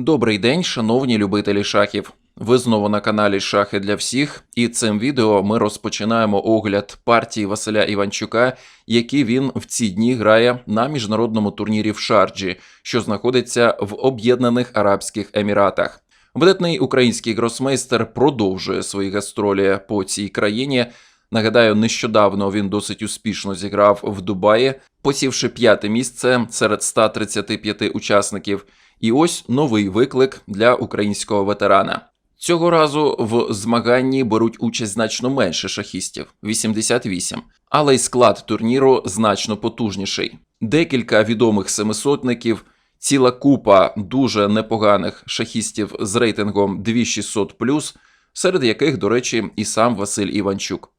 Добрий день, шановні любителі шахів. Ви знову на каналі Шахи для всіх, і цим відео ми розпочинаємо огляд партії Василя Іванчука, які він в ці дні грає на міжнародному турнірі в Шарджі, що знаходиться в Об'єднаних Арабських Еміратах. Видатний український гросмейстер продовжує свої гастролі по цій країні. Нагадаю, нещодавно він досить успішно зіграв в Дубаї, посівши п'яте місце серед 135 учасників. І ось новий виклик для українського ветерана. Цього разу в змаганні беруть участь значно менше шахістів 88, але й склад турніру значно потужніший. Декілька відомих семисотників, ціла купа дуже непоганих шахістів з рейтингом 2600 серед яких, до речі, і сам Василь Іванчук.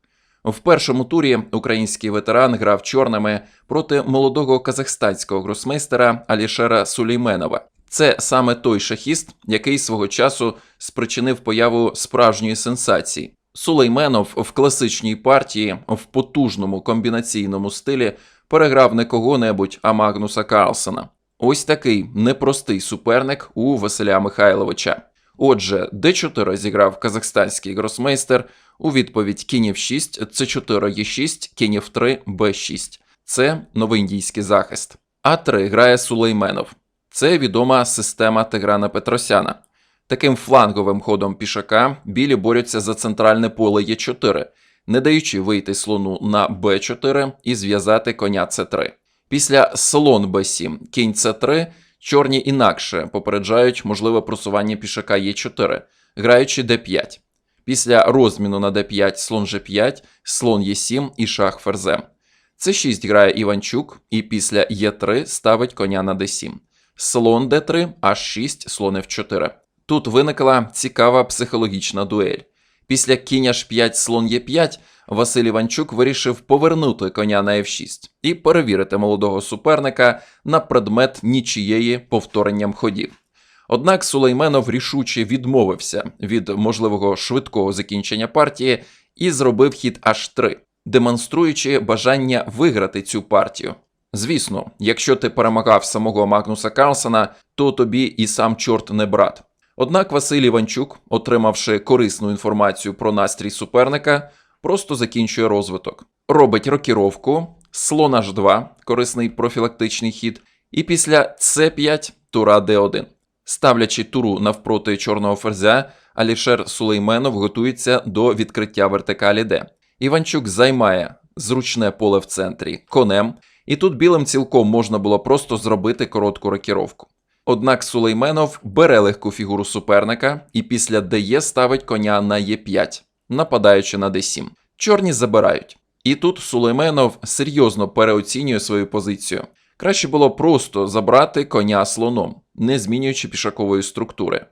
В першому турі український ветеран грав чорними проти молодого казахстанського гросмейстера Алішера Сулейменова. Це саме той шахіст, який свого часу спричинив появу справжньої сенсації. Сулейменов в класичній партії в потужному комбінаційному стилі переграв не кого-небудь, а Магнуса Карлсена. Ось такий непростий суперник у Василя Михайловича. Отже, Д4 зіграв казахстанський гросмейстер у відповідь кінь F6, С4 Е6, кінь F3, Б6. Це новоіндійський захист. А3 грає Сулейменов. Це відома система Тиграна Петросяна. Таким фланговим ходом пішака білі борються за центральне поле Е4, не даючи вийти слону на Б4 і зв'язати коня С3. Після слон Б7, кінь С3 чорні інакше попереджають можливе просування пішака Е4, граючи Д5. Після розміну на Д5 слон Ж5, слон Е7 і шах ферзем. С6 грає Іванчук і після Е3 ставить коня на Д7 слон d3, h6, слон f4. Тут виникла цікава психологічна дуель. Після кінь h5, слон e5 Василь Іванчук вирішив повернути коня на f6 і перевірити молодого суперника на предмет нічієї повторенням ходів. Однак Сулейменов рішуче відмовився від можливого швидкого закінчення партії і зробив хід h3, демонструючи бажання виграти цю партію. Звісно, якщо ти перемагав самого Магнуса Карлсена, то тобі і сам чорт не брат. Однак Василь Іванчук, отримавши корисну інформацію про настрій суперника, просто закінчує розвиток. Робить рокіровку, слон H2, корисний профілактичний хід, і після С5 тура Д1. Ставлячи туру навпроти чорного ферзя, Алішер Сулейменов готується до відкриття вертикалі Д. Іванчук займає зручне поле в центрі конем. І тут білим цілком можна було просто зробити коротку рокіровку. Однак Сулейменов бере легку фігуру суперника і після ДЕ ставить коня на Е5, нападаючи на Д7. Чорні забирають. І тут Сулейменов серйозно переоцінює свою позицію. Краще було просто забрати коня слоном, не змінюючи пішакової структури.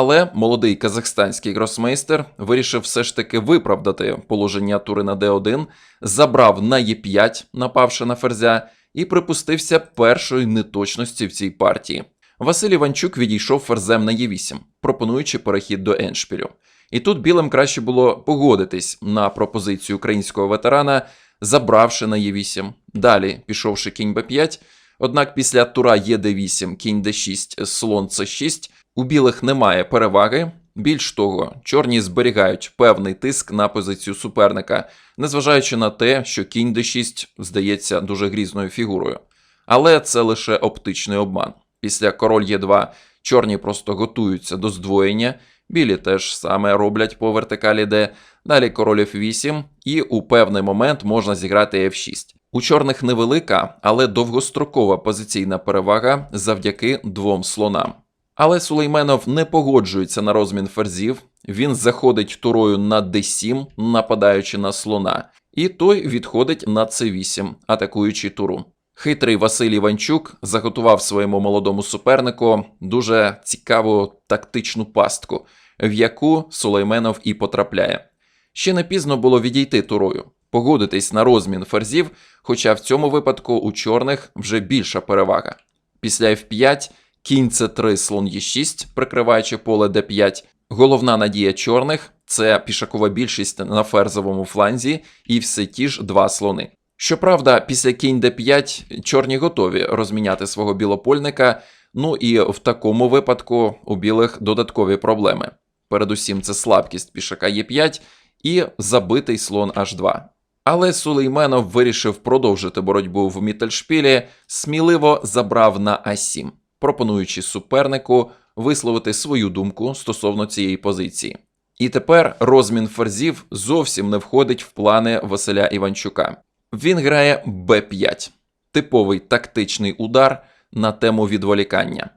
Але молодий казахстанський гросмейстер вирішив все ж таки виправдати положення тури на d1, забрав на e5, напавши на ферзя, і припустився першої неточності в цій партії. Василь Іванчук відійшов ферзем на e8, пропонуючи перехід до еншпілю. І тут білим краще було погодитись на пропозицію українського ветерана, забравши на e8, далі пішовши кінь b5. Однак після тура Е9, кінь d6, слон c6 у білих немає переваги. Більш того, чорні зберігають певний тиск на позицію суперника, незважаючи на те, що кінь d6 здається дуже грізною фігурою. Але це лише оптичний обман. Після король Е2 чорні просто готуються до здвоєння, білі теж саме роблять по вертикалі Д, далі король F8, і у певний момент можна зіграти F6. У чорних невелика, але довгострокова позиційна перевага завдяки двом слонам. Але Сулейменов не погоджується на розмін ферзів, він заходить турою на d7, нападаючи на слона, і той відходить на c8, атакуючи туру. Хитрий Василь Іванчук заготував своєму молодому супернику дуже цікаву тактичну пастку, в яку Сулейменов і потрапляє. Ще не пізно було відійти турою, погодитись на розмін ферзів, хоча в цьому випадку у чорних вже більша перевага. Після f5 Кінь С3, слон Е6, прикриваючи поле Д5. Головна надія чорних це пішакова більшість на ферзовому фланзі і все ті ж два слони. Щоправда, після кінь d5 чорні готові розміняти свого білопольника, Ну і в такому випадку у білих додаткові проблеми. Передусім, це слабкість пішака Е5 і забитий слон H2. Але Сулейменов вирішив продовжити боротьбу в Міттельшпілі, сміливо забрав на А7, пропонуючи супернику висловити свою думку стосовно цієї позиції. І тепер розмін ферзів зовсім не входить в плани Василя Іванчука. Він грає Б5, типовий тактичний удар на тему відволікання.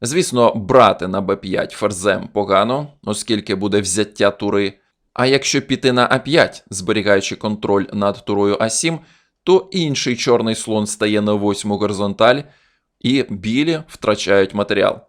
Звісно, брати на Б5 ферзем погано, оскільки буде взяття тури. А якщо піти на А5, зберігаючи контроль над турою А7, то інший чорний слон стає на восьму горизонталь, і білі втрачають матеріал.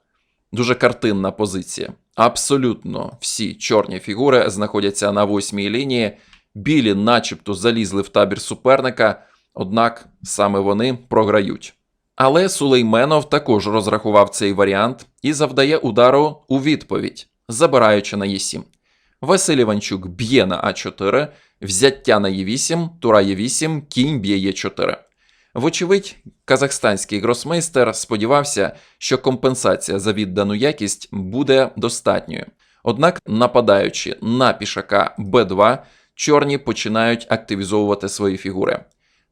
Дуже картинна позиція. Абсолютно всі чорні фігури знаходяться на восьмій лінії. Білі, начебто, залізли в табір суперника, однак саме вони програють. Але Сулейменов також розрахував цей варіант і завдає удару у відповідь, забираючи на Е7. Василь Іванчук б'є на А4, взяття на Е8, тура Е8, кінь б'є Е4. Вочевидь, казахстанський гросмейстер сподівався, що компенсація за віддану якість буде достатньою. Однак, нападаючи на пішака Б2, чорні починають активізовувати свої фігури.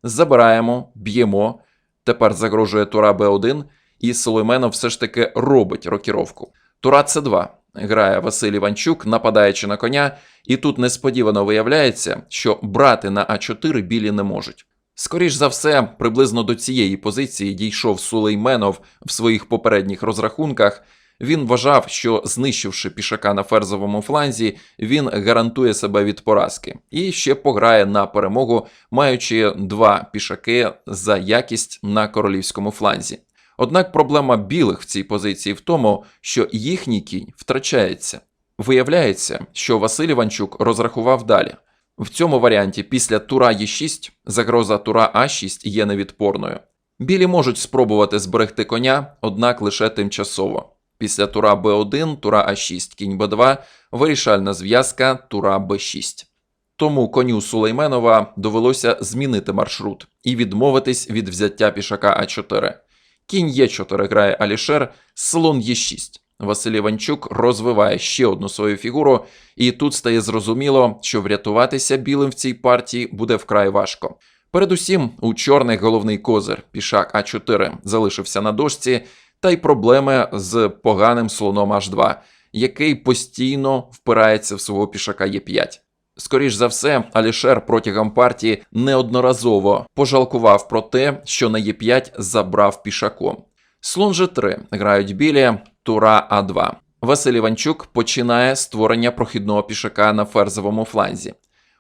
Забираємо, б'ємо. Тепер загрожує тура Б1, і Соломенов все ж таки робить рокіровку. Тура С2 грає Василь Іванчук, нападаючи на коня, і тут несподівано виявляється, що брати на А4 білі не можуть. Скоріш за все, приблизно до цієї позиції дійшов Сулейменов в своїх попередніх розрахунках. Він вважав, що знищивши пішака на ферзовому фланзі, він гарантує себе від поразки і ще пограє на перемогу, маючи два пішаки за якість на королівському фланзі. Однак проблема білих в цій позиції в тому, що їхній кінь втрачається. Виявляється, що Василь Іванчук розрахував далі. В цьому варіанті після тура Е6 загроза тура А6 є невідпорною. Білі можуть спробувати зберегти коня, однак лише тимчасово. Після тура Б1, тура А6, кінь Б2, вирішальна зв'язка тура Б6. Тому коню Сулейменова довелося змінити маршрут і відмовитись від взяття пішака А4. Кінь Е4 грає Алішер, слон Е6. Василь Іванчук розвиває ще одну свою фігуру, і тут стає зрозуміло, що врятуватися білим в цій партії буде вкрай важко. Передусім, у чорних головний козир пішак А4 залишився на дошці, та й проблеми з поганим слоном H2, який постійно впирається в свого пішака Е5. Скоріш за все, Алішер протягом партії неодноразово пожалкував про те, що на Е5 забрав пішаком. Слон G3 грають білі, тура А2. Василь Іванчук починає створення прохідного пішака на ферзовому фланзі.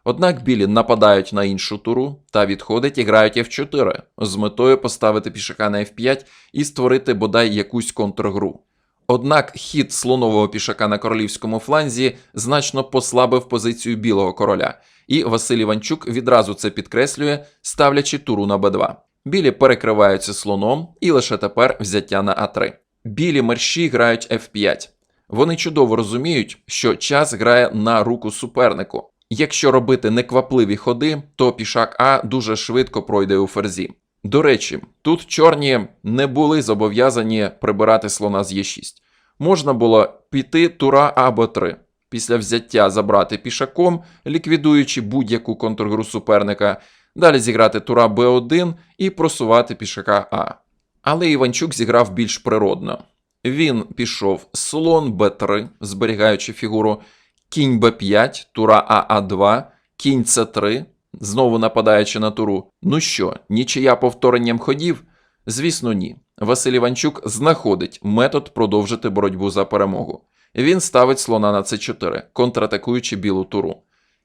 Однак білі нападають на іншу туру та відходять і грають F4 з метою поставити пішака на F5 і створити бодай якусь контргру. Однак хід слонового пішака на королівському фланзі значно послабив позицію білого короля, і Василь Іванчук відразу це підкреслює, ставлячи туру на Б2. Білі перекриваються слоном і лише тепер взяття на А3. Білі мерщі грають F5. Вони чудово розуміють, що час грає на руку супернику. Якщо робити неквапливі ходи, то пішак А дуже швидко пройде у ферзі. До речі, тут чорні не були зобов'язані прибирати слона з Е6. Можна було піти тура А або 3 після взяття забрати пішаком, ліквідуючи будь-яку контргру суперника, далі зіграти тура Б1 і просувати пішака А. Але Іванчук зіграв більш природно. Він пішов слон Б3, зберігаючи фігуру, кінь Б5, тура АА2, кінь С3, знову нападаючи на туру. Ну що, нічия повторенням ходів? Звісно, ні. Василь Іванчук знаходить метод продовжити боротьбу за перемогу. Він ставить слона на С4, контратакуючи білу туру.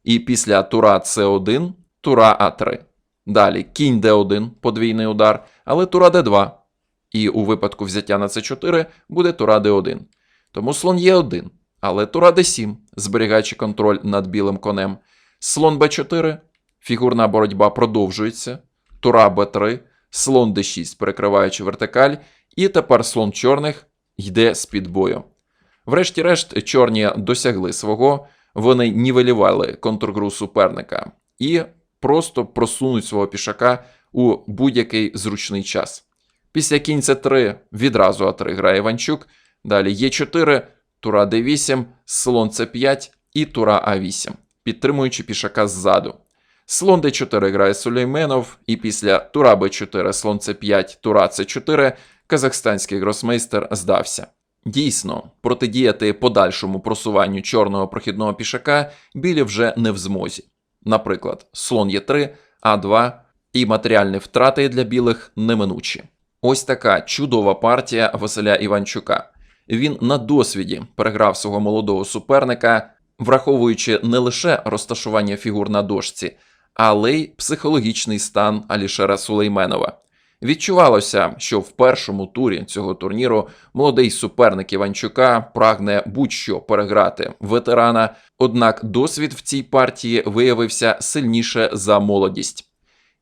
І після тура С1, тура А3. Далі кінь Д1, подвійний удар, але тура Д2. І у випадку взяття на С4 буде тура Д1. Тому слон Е1, але тура Д7, зберігаючи контроль над білим конем. Слон Б4, фігурна боротьба продовжується. Тура Б3, слон Д6, перекриваючи вертикаль, і тепер слон чорних йде з-під бою. Врешті-решт, чорні досягли свого, вони нівелювали контргру суперника і просто просунуть свого пішака у будь-який зручний час. Після кінь С3 відразу А3 грає Іванчук. Далі Е4, тура Д8, слон С5 і тура А8, підтримуючи пішака ззаду. Слон Д4 грає Сулейменов, і після тура Б4, слон С5, тура С4 казахстанський гросмейстер здався. Дійсно, протидіяти подальшому просуванню чорного прохідного пішака білі вже не в змозі. Наприклад, слон Е3, А2 і матеріальні втрати для білих неминучі. Ось така чудова партія Василя Іванчука. Він на досвіді переграв свого молодого суперника, враховуючи не лише розташування фігур на дошці, але й психологічний стан Алішера Сулейменова. Відчувалося, що в першому турі цього турніру молодий суперник Іванчука прагне будь-що переграти ветерана, однак досвід в цій партії виявився сильніше за молодість.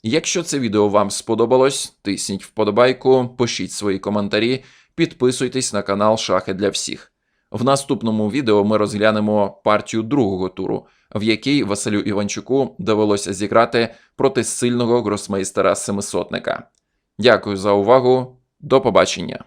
Якщо це відео вам сподобалось, тисніть вподобайку, пишіть свої коментарі, підписуйтесь на канал Шахи для всіх. В наступному відео ми розглянемо партію другого туру, в якій Василю Іванчуку довелося зіграти проти сильного гросмейстера семисотника. Дякую за увагу. До побачення.